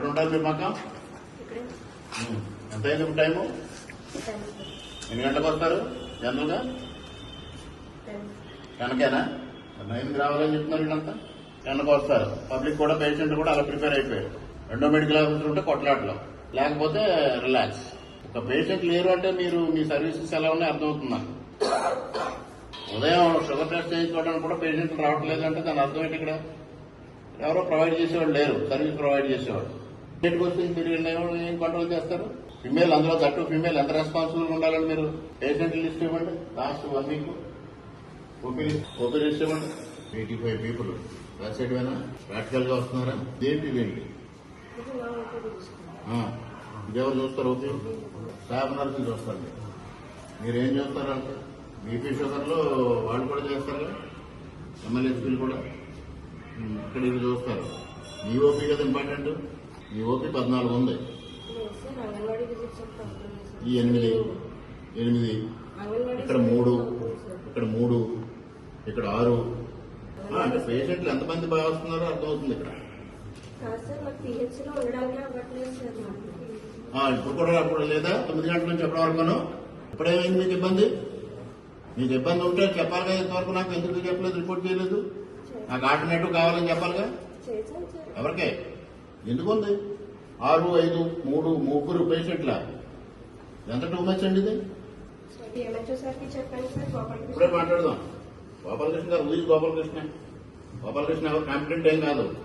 ఎక్కడ ఉంటారు మీరు మాకు ఎంత అయింది టైము? ఎన్ని గంటలకు వస్తారు జనరల్గా? కనుకేనా నైన్కి రావాలని చెప్తున్నారు వీళ్ళంతా. కనుక వస్తారు. పబ్లిక్ కూడా పేషెంట్ కూడా అలా ప్రిపేర్ అయిపోయారు. రెండో మెడికల్ ఆఫీసర్ ఉంటే కొట్లాటలో. లేకపోతే రిలాక్స్. ఒక పేషెంట్ లేరు అంటే మీరు మీ సర్వీసెస్ ఎలా ఉన్నాయి అర్థమవుతుంది? నాకు ఉదయం షుగర్ టెస్ట్ చేయించుకోవడానికి కూడా పేషెంట్లు రావట్లేదు అంటే దాని అర్థం ఏంటి ఇక్కడ? ఎవరో ప్రొవైడ్ చేసేవాళ్ళు లేరు. సర్వీస్ ప్రొవైడ్ చేసేవాళ్ళు. పేషెంట్కి వస్తే మీరు ఏం- కంట్రోల్ చేస్తారు? ఫిమేల్ అందులో తట్టు ఫిమేల్ ఎంత రెస్పాన్సిబుల్ ఉండాలని మీరు పేషెంట్ లిస్ట్ ఇవ్వండి? Last one week OP OP list ఇవ్వండి. ఎయిటీ ఫైవ్ పీపుల్ రాసేటివేనా ప్రాక్టికల్గా వస్తున్నారా? ఏంటి ఇదేంటి ఎవరు చూస్తారు ఓపీ స్టాఫ్ నర్సులు చూస్తారు మీరేం చూస్తారు అంటే బీపీ షుగర్లో వాళ్ళు కూడా చేస్తారు ఎమ్మెల్యేస్పీలు కూడా? ఇక్కడ ఇది చూస్తారు. మీ ఓపీ కదా ఇంపార్టెంట్ మీ ఓపీ పద్నాలుగు ఉంది. ఈ ఎనిమిది ఎనిమిది ఇక్కడ మూడు ఇక్కడ మూడు ఇక్కడ ఆరు. అంటే పేషెంట్లు ఎంతమంది బాగా వస్తున్నారో అర్థమవుతుంది ఇక్కడ. ఇప్పుడు కూడా అప్పుడు లేదా? తొమ్మిది గంటల నుంచి ఎప్పటి వరకును ఇప్పుడేమైంది మీకు ఇబ్బంది? మీకు ఇబ్బంది ఉంటే చెప్పాలి కదా ఇంతవరకు నాకు ఎందుకు చెప్పలేదు రిపోర్ట్ చేయలేదు? నాకు ఆల్టర్నేటివ్ కావాలని చెప్పాలిగా? ఎవరికే? ఎందుకు ఉంది ఆరు ఐదు మూడు ముగ్గురు పేషెంట్ల? ఎంత టూ మచ్ అండి ఇది? ఇప్పుడే మాట్లాడదాం. గోపాలకృష్ణ గారు ఊజి గోపాలకృష్ణ? గోపాలకృష్ణ ఎవరు కాంపిటెంట్ ఏం కాదు.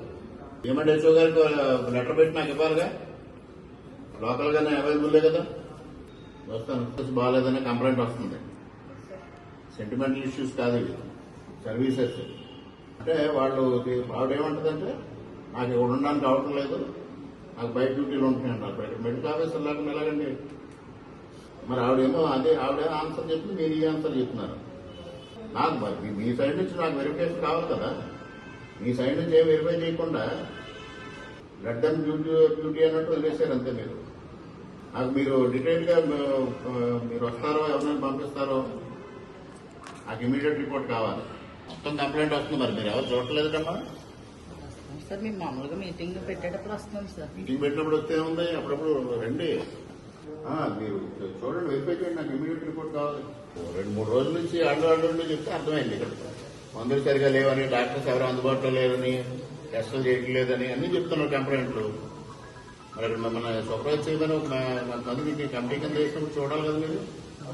ఏమంటే యశో గారికి లెటర్ పెట్టి నాకు ఇవ్వాలిగా? లోకల్ గానే అవైలబుల్లే కదా? వస్తాను. బాగాలేదనే కంప్లైంట్ వస్తుంది. సెంటిమెంటల్ ఇష్యూస్ కాదు ఇవి. సర్వీసెస్ అంటే వాళ్ళు ఆవిడ ఏమంటదంటే నాకు ఇక్కడ ఉండడానికి అవసరం లేదు. నాకు బయట డ్యూటీలు ఉంటున్నాయి అంటారు బయట మెడికల్ ఆఫీసర్ లేకుండా ఎలాగండి? మరి ఆవిడేమో అదే ఆవిడ ఆన్సర్ చెప్పి మీరు ఈ ఆన్సర్ చెప్తున్నారు నాకు మరి మీ- సైడ్ నుంచి నాకు వెరిఫికేషన్ కావాలి కదా. మీ సైడ్ నుంచి ఏం వెరిఫై చేయకుండా బ్లడ్ అండ్ డ్యూటీ డ్యూటీ అన్నట్టు వదిలేశారు అంతే మీరు. నాకు మీరు డీటెయిల్గా మీరు వస్తారో ఎవరైనా పంపిస్తారో నాకు ఇమీడియట్ రిపోర్ట్ కావాలి. మొత్తం కంప్లైంట్ వస్తుంది మరి మీరు. ఎవరు చూడట్లేదు కమ్మా సార్ మేము మామూలుగా మీటింగ్ పెట్టేటప్పుడు వస్తున్నాం సార్. మీటింగ్ పెట్టినప్పుడు వస్తే ఉంది అప్పుడప్పుడు రండి. మీరు చూడండి వెరిఫై చేయండి నాకు ఇమీడియట్ రిపోర్ట్ కావాలి. రెండు మూడు రోజుల నుంచి ఆండు ఆండు చెప్తే అర్థమైంది ఇక్కడ. మందులు సరిగా లేవని డాక్టర్స్ ఎవరు అందుబాటులో లేరని టెస్టులు చేయట్లేదని అన్ని చెప్తున్నారు కంప్లైంట్లు. మరి మన సూపర్వైజ్ చేయమని ఒక మ- మంది మీకు కమిటీ కింద వేసినప్పుడు చూడాలి కదా మీరు.